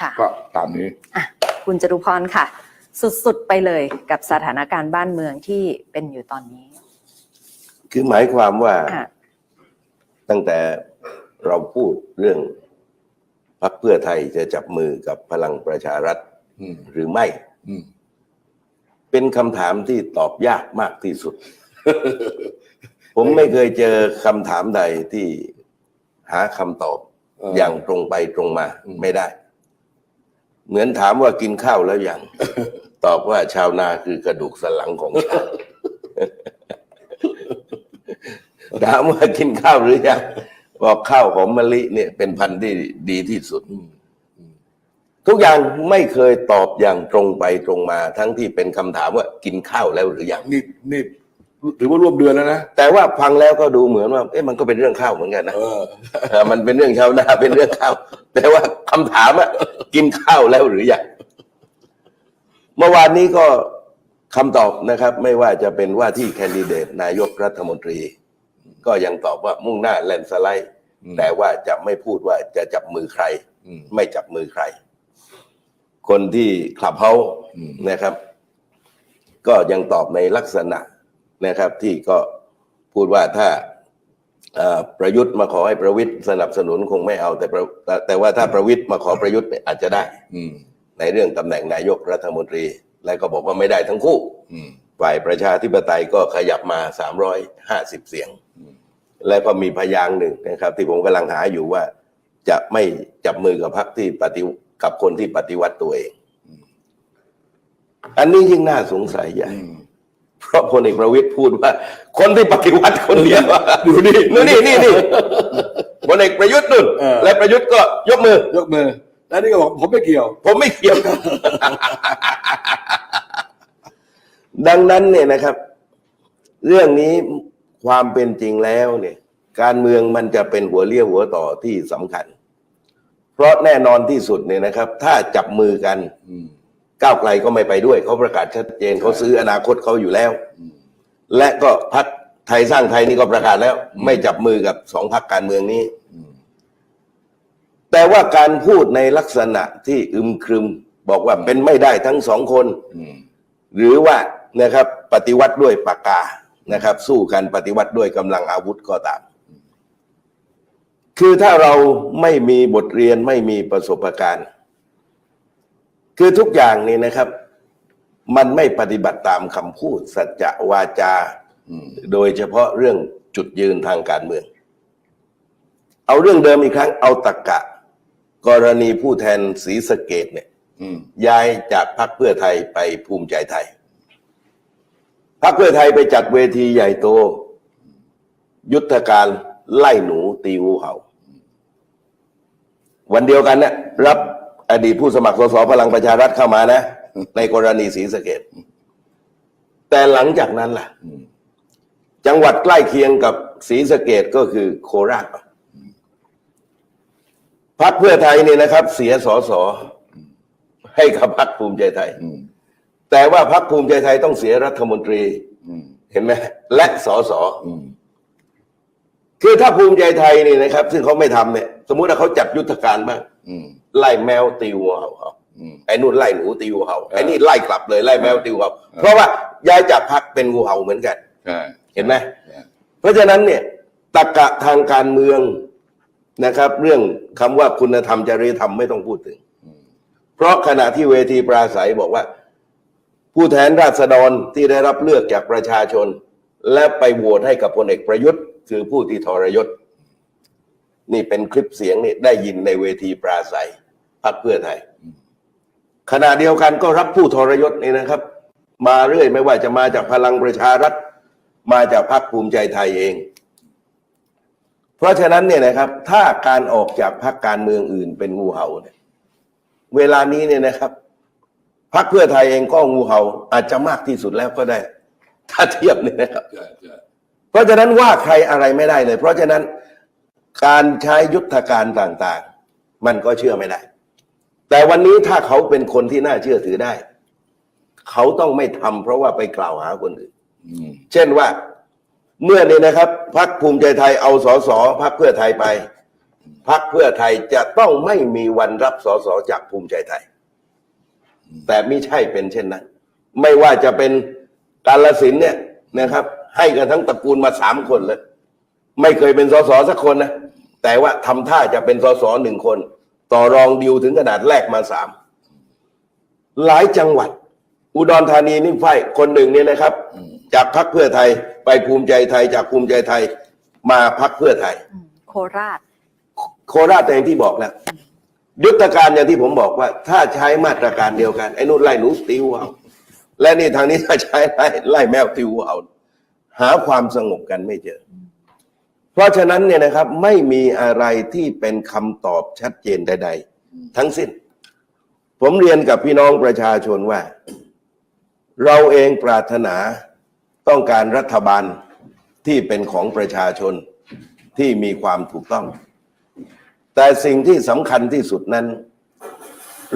ค่ะก็ตามนี้ อะคุณจตุพรค่ะ สุดๆไปเลยกับสถานการณ์บ้านเมืองที่เป็นอยู่ตอนนี้คือหมายความว่าค่ะตั้งแต่เราพูดเรื่องพรรคเพื่อไทยจะจับมือกับพลังประชารัฐอืมหรือไม่ อืม เป็นคำถามที่ตอบยากมากที่สุด ผมไม่เคยเจอคำถามใดที่หาคำตอบเออออย่างตรงไปตรงมาอืม ไม่ได้ เหมือนถามว่ากินข้าวแล้วยัง ตอบว่าชาวนาคือกระดูกสันหลังของชาติถามว่ากินข้าวหรือยังบอกข้าวหอมมะลิเนี่ยเป็นพันธุ์ที่ดีที่สุดอืมทุกอย่างไม่เคยตอบอย่างตรงไปตรงมา ทั้งที่เป็นคำถามว่ากินข้าวแล้วหรือยังนี่นี่ถือว่าร่วมเดือนแล้วนะแต่ว่าฟังแล้วก็ดูเหมือนว่า เอ๊ะมันก็เป็นเรื่องข้าวเหมือนกันนะเออเออมันเป็นเรื่องชาวนาเป็นเรื่องข้าวแต่ว่าคำถามอะ กินข้าวแล้วหรือยังเมื่อวานนี้ก็คำตอบนะครับ ไม่ว่าจะเป็นว่าที่แคนดิเดตนายกรัฐมนตรี ก็ยังตอบว่ามุ่งหน้าแลนด์สไลด์อืมแต่ว่าจะไม่พูดว่าจะจับมือใครอืมไม่จับมือใคร คนที่คลับเฮาอืมนะครับ ก็ยังตอบในลักษณะนะครับ ที่ก็พูดว่าถ้าเอ่อ ประยุทธ์มาขอให้ประวิทย์สนับสนุนคงไม่เอาแต่ประแต่แต่ว่าถ้าประวิทย์มาขอประยุทธ์เนี่ยอาจจะได้อืมในเรื่องตำแหน่งนายกรัฐมนตรี และก็บอกว่าไม่ได้ทั้งคู่อืมฝ่ายประชาธิปไตยก็ขยับมา 350 เสียงอืมและก็มีพยางค์หนึ่งนะครับ ที่ผมกำลังหาอยู่ว่า จะไม่จับมือกับพรรคที่ปฏิกับคนที่ปฏิวัติตัวเอง อันนี้ยิ่งน่าสงสัยใหญ่อืม เพราะพลเอกประวิตยพูดว่า คนที่ปฏิวัติคนเดียวดูนี่นู่นนี่นี่นี่พลเอกประยุทธ์นุ่นเออ และประยุทธ์ก็ยกมือ ยกมือ แล้วนี่ก็บอกผมไม่เกี่ยว ผมไม่เกี่ยวครับ ดังนั้นเนี่ยนะครับ เรื่องนี้ความเป็นจริงแล้วเนี่ย การเมืองมันจะเป็นหัวเลี้ยวหัวต่อที่สำคัญ เพราะแน่นอนที่สุดเนี่ยนะครับ ถ้าจับมือกัน อืม ก้าวไกลก็ไม่ไปด้วยเขาประกาศชัดเจนเขาซื้ออนาคตเขาอยู่แล้ว และก็พักไทยสร้างไทยนี่ก็ประกาศแล้ว ไม่จับมือกับสองพักการเมืองนี้ แต่ว่าการพูดในลักษณะที่อึมครึม บอกว่าเป็นไม่ได้ทั้งสองคน หรือว่านะครับ ปฏิวัติด้วยปากกานะครับ สู้กันปฏิวัติด้วยกำลังอาวุธก็ตามคือถ้าเราไม่มีบทเรียนไม่มีประสบการณ์ คือทุกอย่างนี่นะครับ มันไม่ปฏิบัติตามคำพูด สัจจะวาจา โดยเฉพาะเรื่องจุดยืนทางการเมือง เอาเรื่องเดิมอีกครั้ง เอาตะกะ กรณีผู้แทนศรีสะเกดเนี่ยย้ายจากพรรคเพื่อไทยไปภูมิใจไทยพรรคเพื่อไทยไปจัดเวทีใหญ่โต ยุทธการไล่หนูตีงูเห่า วันเดียวกันเนี่ยรับ อดีตผู้สมัครสสพลังประชารัฐเข้ามานะ ในกรณีศรีสะเกดแต่หลังจากนั้นล่ะ จังหวัดใกล้เคียงกับศรีสะเกดก็คือโคราชพรรคเพื่อไทยนี่นะครับ เสียสอสอให้กับพรรคภูมิใจไทยแต่ว่าพรรคภูมิใจไทยต้องเสียรัฐมนตรีเห็นไหมและสอสอคือถ้าภูมิใจไทยนี่นะครับ ซึ่งเขาไม่ทำเนี่ย สมมุติว่าเขาจัดยุทธการบ้าง ไล่แมวตีวัวเห่าเอาอืมไอ้นู่นไล่หนูตีวัวเห่าเออไอ้นี่ไล่กลับเลยไล่แมวตีวัวเห่าเออเพราะว่าย้ายจากพรรคเป็นงูเห่าเหมือนกันใช่เห็นไหมใช่เพราะฉะนั้นเนี่ยตรรกะทางการเมืองนะครับ เรื่องคำว่าคุณธรรมจริยธรรมไม่ต้องพูดถึงอืมเพราะขณะที่เวทีปราศัยบอกว่า ผู้แทนราษฎรที่ได้รับเลือกจากประชาชน และไปโหวตให้กับพลเอกประยุทธ์ คือผู้ที่ทรยศนี่เป็นคลิปเสียงนี่ได้ยินในเวทีปราศัย พรรคเพื่อไทย ขณะเดียวกันก็รับผู้ทรยศนี่นะครับ มาเรื่อยไม่ว่าจะมาจากพลังประชารัฐ มาจากพรรคภูมิใจไทยเอง เพราะฉะนั้นเนี่ยนะครับ ถ้าการออกจากพรรคการเมืองอื่นเป็นงูเห่าเนี่ยเวลานี้เนี่ยนะครับพรรคเพื่อไทยเองก็งูเห่าอาจจะมากที่สุดแล้วก็ได้ ถ้าเทียบเนี่ยนะครับเพราะฉะนั้นว่าใครอะไรไม่ได้เลย เพราะฉะนั้นการใช้ยุทธการต่างๆ มันก็เชื่อไม่ได้ แต่วันนี้ถ้าเขาเป็นคนที่น่าเชื่อถือได้ เขาต้องไม่ทำเพราะว่าไปกล่าวหาคนอื่นอืมเช่นว่า เมื่อนี้นะครับพรรคภูมิใจไทยเอาสสพรรคเพื่อไทยไปพักเพื่อไทยจะต้องไม่มีวันรับสสจากภูมิใจไทย แต่ไม่ใช่เป็นเช่นนั้น ไม่ว่าจะเป็นกาลสินธุ์เนี่ยนะครับ ให้กันทั้งตระกูลมาสามคนเลย ไม่เคยเป็นสสสักคนนะแต่ว่าทำท่าจะเป็นสสหนึ่งคน ต่อรองดิวถึงขนาดแรกมาสามหลายจังหวัด อุดรธานีนี่ไฟคนหนึ่งเนี่ยนะครับ จากพักเพื่อไทยไปภูมิใจไทยจากภูมิใจไทยมาพักเพื่อไทยอืมโคราช โคราชแต่อย่างที่บอกแล้วยุทธการอย่างที่ผมบอกว่า ถ้าใช้มาตรการเดียวกันไอ้นู่นไล่หนูติวเอาและนี่ทางนี้ถ้าใช้ไล่ไล่แมวติวเอาหาความสงบกันไม่เจอ เพราะฉะนั้นเนี่ยนะครับไม่มีอะไรที่เป็นคำตอบชัดเจนใด ๆ ทั้งสิ้น ผมเรียนกับพี่น้องประชาชนว่า เราเองปรารถนาต้องการรัฐบาลที่เป็นของประชาชนที่มีความถูกต้อง แต่สิ่งที่สำคัญที่สุดนั้น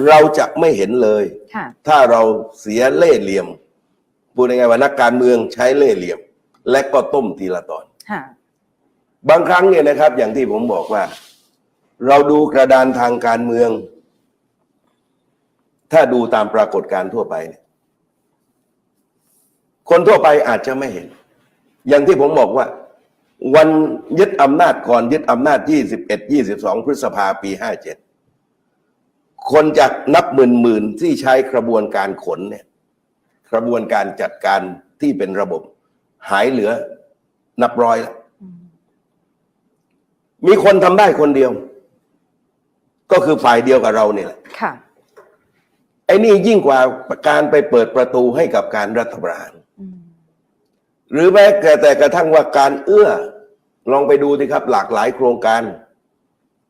เราจะไม่เห็นเลยค่ะถ้าเราเสียเล่ห์เหลี่ยมพูดง่ายๆว่านักการเมืองใช้เล่ห์เหลี่ยม และก็ต้มทีละตอนค่ะ บางครั้งเนี่ยนะครับ อย่างที่ผมบอกว่า เราดูกระดานทางการเมือง ถ้าดูตามปรากฏการทั่วไปเนี่ยคนทั่วไปอาจจะไม่เห็น อย่างที่ผมบอกว่า วันยึดอำนาจก่อนยึดอำนาจ 21 22 พฤษภาปี 57 คนจากนับหมื่นหมื่นๆที่ใช้กระบวนการขนเนี่ยกระบวนการจัดการที่เป็นระบบ หายเหลือนับร้อยแล้ว มมีคนทำได้คนเดียว ก็คือฝ่ายเดียวกับเราเนี่ยแหละค่ะ ไอ้นี่ยิ่งกว่าการไปเปิดประตูให้กับการรัฐประหารอืมหรือแม้แต่แต่กระทั่งว่าการเอื้อ ลองไปดูสิครับ หลากหลายโครงการ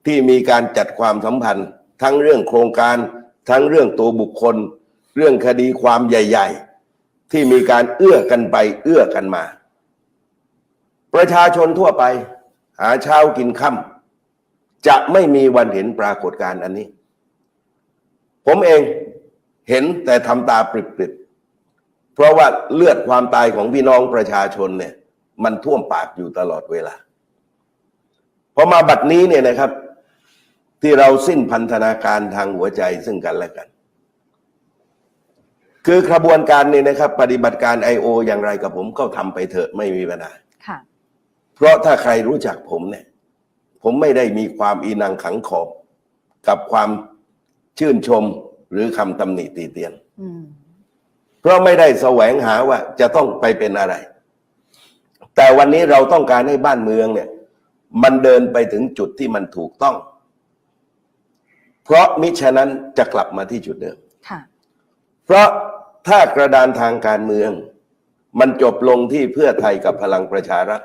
ที่มีการจัดความสัมพันธ์ ทั้งเรื่องโครงการ ทั้งเรื่องตัวบุคคล เรื่องคดีความใหญ่ ๆ ที่มีการเอื้อกันไป เอื้อกันมา ประชาชนทั่วไป หาเช้ากินค่ำจะไม่มีวันเห็นปรากฏการณ์อันนี้ ผมเองเห็นแต่ทำตาปริบๆ เพราะว่าเลือดความตายของพี่น้องประชาชนเนี่ย มันท่วมปากอยู่ตลอดเวลาพอมาบัดนี้เนี่ยนะครับ ที่เราสิ้นพันธนาการทางหัวใจซึ่งกันและกัน คือกระบวนการนี่ยนะครับ ปฏิบัติการ I.O. อย่างไรกับผมก็ทำไปเถอะไม่มีปัญหาค่ะ เพราะถ้าใครรู้จักผมเนี่ย ผมไม่ได้มีความอีนังขังขอบ กับความชื่นชมหรือคำตำหนิตีเตียนอืมเพราะไม่ได้แสวงหาว่าจะต้องไปเป็นอะไร แต่วันนี้เราต้องการให้บ้านเมืองเนี่ย มันเดินไปถึงจุดที่มันถูกต้อง เพราะมิฉะนั้นจะกลับมาที่จุดเดิมค่ะเพราะถ้ากระดานทางการเมือง มันจบลงที่เพื่อไทยกับพลังประชารัฐ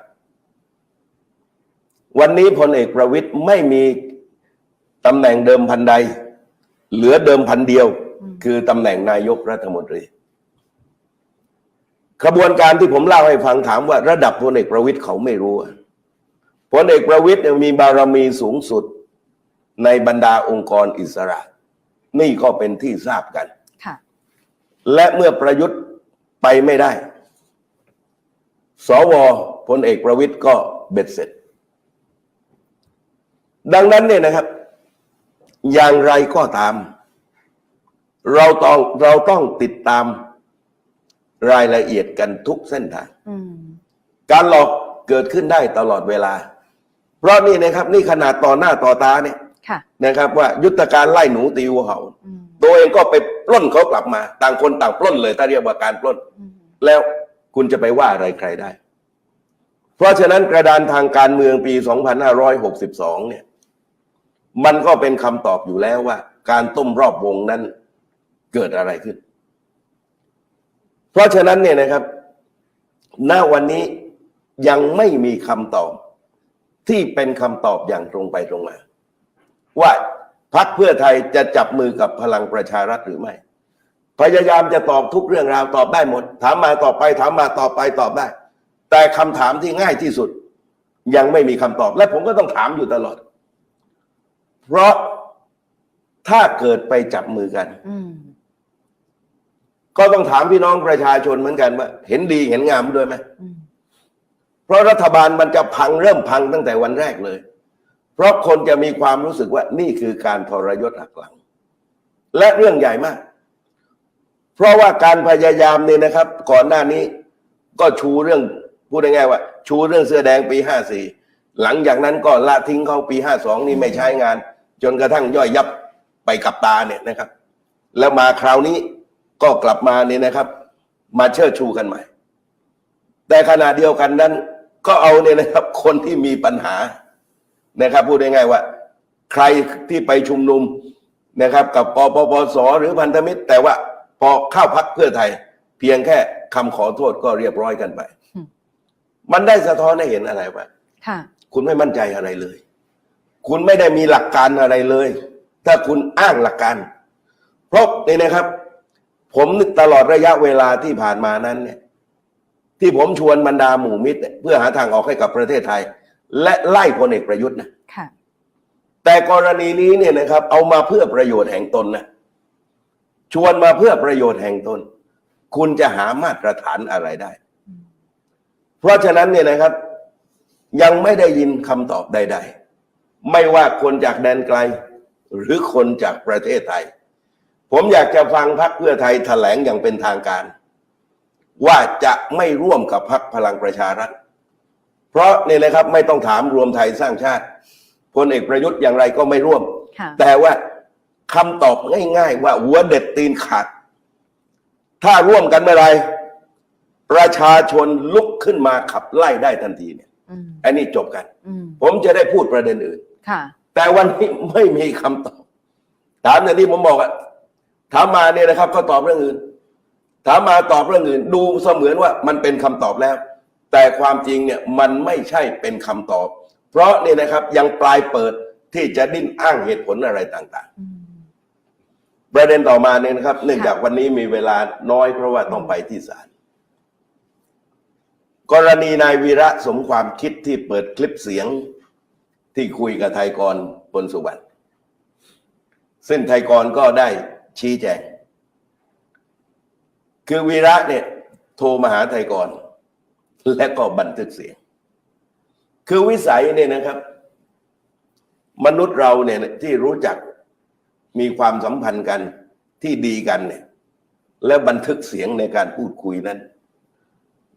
วันนี้พลเอกประวิตยไม่มีตำแหน่งเดิมพันใด เหลือเดิมพันเดียวอืมคือตำแหน่งนายกรัฐมนตรีขบวนการที่ผมเล่าให้ฟังถามว่าระดับพลเอกประวิตยเขาไม่รู้อะพลเอกประวิตยเนี่ยมีบารมีสูงสุดในบรรดาองค์กรอิสระ นี่ก็เป็นที่ทราบกันค่ะและเมื่อประยุทธ์ไปไม่ได้ สวพลเอกประวิตยก็เบ็ดเสร็จ ดังนั้นเนี่ยนะครับ อย่างไรก็ตาม เราต้องเราต้องติดตามรายละเอียดกันทุกเส้นทางอืมการหลอกเกิดขึ้นได้ตลอดเวลา เพราะนี่นะครับ นี่ขนาดต่อหน้าต่อตาเนี่ยค่ะนะครับ ว่ายุทธการไล่หนูตีวัวเห่าอืมตัวเองก็ไปปล้นเขากลับมา ต่างคนต่างปล้นเลยถ้าเรียกว่าการปล้นอืมแล้วคุณจะไปว่าอะไรใครได้ เพราะฉะนั้นกระดานทางการเมืองปี 2562 เนี่ย มันก็เป็นคำตอบอยู่แล้วว่า การต้มรอบวงนั้นเกิดอะไรขึ้น เพราะฉะนั้นเนี่ยนะครับ ณ วันนี้ยังไม่มีคำตอบ ที่เป็นคำตอบอย่างตรงไปตรงมา ว่าพักเพื่อไทยจะจับมือกับพลังประชารัฐหรือไม่ พยายามจะตอบทุกเรื่องราวตอบได้หมด ถามมาตอบไปถามมาตอบไปตอบได้ แต่คำถามที่ง่ายที่สุด ยังไม่มีคำตอบ และผมก็ต้องถามอยู่ตลอด เพราะถ้าเกิดไปจับมือกัน อืมก็ต้องถามพี่น้องประชาชนเหมือนกันว่า เห็นดีเห็นงามด้วยไหมอืมเพราะรัฐบาลมันจะพังเริ่มพังตั้งแต่วันแรกเลยเพเพราะคนจะมีความรู้สึกว่านี่คือการทรยศหักหลัง และเรื่องใหญ่มาก เพราะว่าการพยายามเนี่ยนะครับ ก่อนหน้านี้ก็ชูเรื่องพูดง่ายๆว่า ชูเรื่องเสื้อแดงปีห้าสี่หลังจากนั้นก็ละทิ้งเขาปีห้าสองนี่ไม่ใช้งาน จนกระทั่งย่อยยับไปกับตาเนี่ยนะครับ แล้วมาคราวนี้ก็กลับมาเนี่ยนะครับ มาเชิดชูกันใหม่ แต่ขณะเดียวกันนั้น ก็เอาเนี่ยนะครับ คนที่มีปัญหานะครับ พูดง่ายๆว่า ใครที่ไปชุมนุมนะครับ กับปปปสหรือพันธมิตร แต่ว่าพอเข้าพักเพื่อไทย เพียงแค่คำขอโทษก็เรียบร้อยกันไปอืมมันได้สะท้อนให้เห็นอะไรว่าค่ะคุณไม่มั่นใจอะไรเลย คุณไม่ได้มีหลักการอะไรเลย ถ้าคุณอ้างหลักการ เพราะนี่นะครับ ผมตลอดระยะเวลาที่ผ่านมานั้นเนี่ย ที่ผมชวนบรรดาหมู่มิตรเนี่ยเพื่อหาทางออกให้กับประเทศไทย และไล่พลเอกประยุทธ์นะค่ะแต่กรณีนี้เนี่ยนะครับ เอามาเพื่อประโยชน์แห่งตนนะชวนมาเพื่อประโยชน์แห่งตน คุณจะหามาตรฐานอะไรได้ เพราะฉะนั้นเนี่ยนะครับ ยังไม่ได้ยินคำตอบใด ๆ ไม่ว่าคนจากแดนไกล หรือคนจากประเทศไทย ผมอยากจะฟังพรรคเพื่อไทยแถลงอย่างเป็นทางการ ว่าจะไม่ร่วมกับพรรคพลังประชารัฐ เพราะเนี่ยนะครับไม่ต้องถามรวมไทยสร้างชาติพลเอกประยุทธ์อย่างไรก็ไม่ร่วมค่ะแต่ว่าคำตอบง่ายๆ ว่าหัวเด็ดตีนขาด ถ้าร่วมกันเมื่อไหรประชาชนลุกขึ้นมาขับไล่ได้ทันทีเนี่ยอืมอันนี้จบกันอืมผมจะได้พูดประเด็นอื่น ค่ะแต่วันนี้ไม่มีคำตอบ ถามอย่างที่ผมบอกอะถามมาเนี่ยนะครับเขาตอบเรื่องอื่น ถามมาตอบเรื่องอื่น ดูเสมือนว่ามันเป็นคำตอบแล้ว แต่ความจริงเนี่ยมันไม่ใช่เป็นคำตอบ เพราะเนี่ยนะครับยังปลายเปิดที่จะดิ้นอ้างเหตุผลอะไรต่าง ๆ ประเด็นต่อมาเนี่ยนะครับ เนื่องจากวันนี้มีเวลาน้อยเพราะว่าต้องไปที่ศาลกรณีนายวีระสมความคิดที่เปิดคลิปเสียง ที่คุยกับไทยกรพลสุวรรณซึ่งไทยกรก็ได้ชี้แจง คือวีระเนี่ยโทรมาหาไทยกร และก็บันทึกเสียง คือวิสัยเนี่ยนะครับ มนุษย์เราเนี่ยที่รู้จักมีความสัมพันธ์กันที่ดีกันเนี่ยและบันทึกเสียงในการพูดคุยนั้น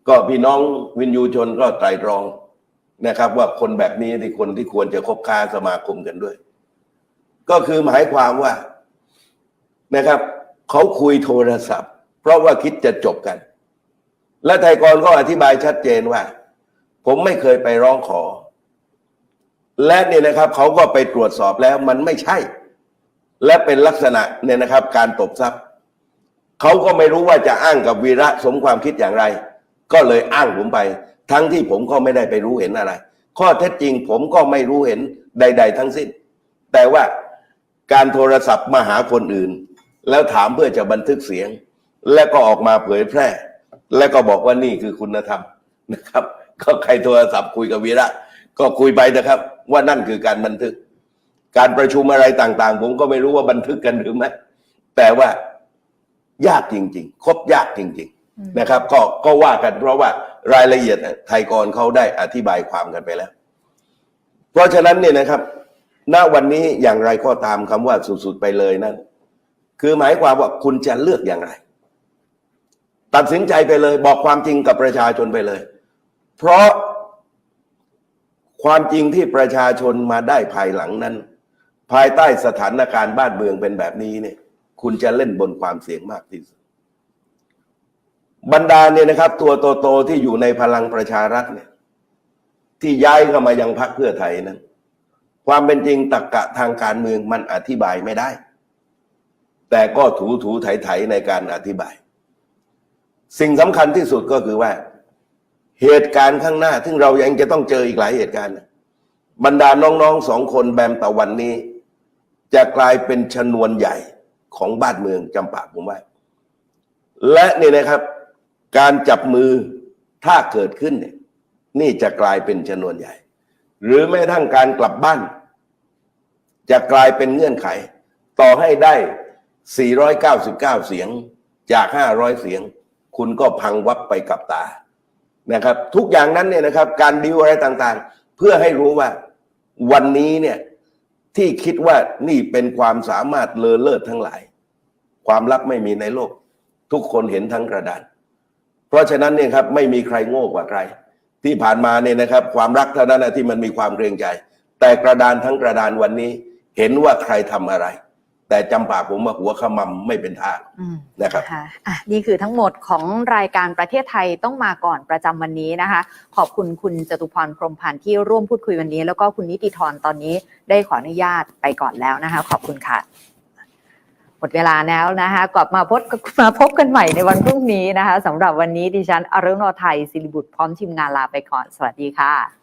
ก็พี่น้องวินยูชนก็ไตรตรอง นะครับ ว่าคนแบบนี้ที่คนที่ควรจะคบค้าสมาคมกันด้วย ก็คือหมายความว่านะครับเขาคุยโทรศัพท์ เพราะว่าคิดจะจบกัน และไทยกรก็อธิบายชัดเจนว่า ผมไม่เคยไปร้องขอ และเนี่ยนะครับเขาก็ไปตรวจสอบแล้วมันไม่ใช่ และเป็นลักษณะเนี่ยนะครับ การตบทรัพย์เขาก็ไม่รู้ว่าจะอ้างกับวีระสมความคิดอย่างไร ก็เลยอ้างผมไป ทั้งที่ผมก็ไม่ได้ไปรู้เห็นอะไร ข้อเท็จจริงผมก็ไม่รู้เห็นใด ๆ ทั้งสิ้น แต่ว่าการโทรศัพท์มาหาคนอื่น แล้วถามเพื่อจะบันทึกเสียง และก็ออกมาเผยแพร่ และก็บอกว่านี่คือคุณธรรมนะครับ ก็ใครโทรศัพท์คุยกับวีระก็คุยไปนะครับ ว่านั่นคือการบันทึก การประชุมอะไรต่างๆ ผมก็ไม่รู้ว่าบันทึกกันหรือไม่แต่ว่ายากจริง ๆ คบยากจริงๆ นะครับ ก็ก็ว่ากันเพราะว่ารายละเอียดไทยกรเขาได้อธิบายความกันไปแล้ว เพราะฉะนั้นเนี่ยนะครับ ณวันนี้อย่างไรก็ตามคำว่าสุดๆไปเลยนั่นคือหมายความว่าคุณจะเลือกอย่างไร ตัดสินใจไปเลย บอกความจริงกับประชาชนไปเลย เพราะความจริงที่ประชาชนมาได้ภายหลังนั้น ภายใต้สถานการณ์บ้านเมืองเป็นแบบนี้เนี่ย คุณจะเล่นบนความเสี่ยงมากที่สุด บรรดาเนี่ยนะครับ ตัวโตๆที่อยู่ในพลังประชารัฐเนี่ย ที่ย้ายเข้ามายังพรรคเพื่อไทยนั้น ความเป็นจริงตรกกะทางการเมืองมันอธิบายไม่ได้ แต่ก็ถูถูไถไถในการอธิบาย สิ่งสำคัญที่สุดก็คือว่า เหตุการณ์ข้างหน้า ซึ่งเรายังจะต้องเจออีกหลายเหตุการณ์บรรดาน้องๆสองคนแบมตะวันนี้ จะกลายเป็นชนวนใหญ่ของบ้านเมืองจำปาผมว่าและนี่นะครับ การจับมือถ้าเกิดขึ้นเนี่ยนี่จะกลายเป็นชนวนใหญ่ หรือแม้กระทั่งการกลับบ้าน จะกลายเป็นเงื่อนไข ต่อให้ได้ 499 เสียงจาก 500 เสียง คุณก็พังวับไปกับตานะครับ ทุกอย่างนั้นเนี่ยนะครับ การดิวอะไรต่างๆ เพื่อให้รู้ว่าวันนี้เนี่ยที่คิดว่านี่เป็นความสามารถเลอเลิศทั้งหลาย ความลับไม่มีในโลก ทุกคนเห็นทั้งกระดาน เพราะฉะนั้นเนี่ยครับไม่มีใครโง่กว่าใคร ที่ผ่านมาเนี่ยนะครับความรักเท่านั้นนะที่มันมีความเกรงใจ แต่กระดานทั้งกระดานวันนี้ เห็นว่าใครทำอะไรแต่จำปากผมว่าหัวขมำไม่เป็นท่านะครับะนี่คือทั้งหมดของรายการประเทศไทยต้องมาก่อนประจำวันนี้นะคะ ขอบคุณคุณจตุพรพรมพันธ์ที่ร่วมพูดคุยวันนี้ แล้วก็คุณนิติธรตอนนี้ได้ขออนุญาตไปก่อนแล้วนะคะ ขอบคุณค่ะ มดเวลาแล้วนะคะ กลับมาพบมาพบกันใหม่ในวันพรุ่งนี้นะคะสำหรับวันนี้ดิฉันอรุณโนไทยศิริบุตรพร้อมทีมงานลาไปก่อน สวัสดีค่ะ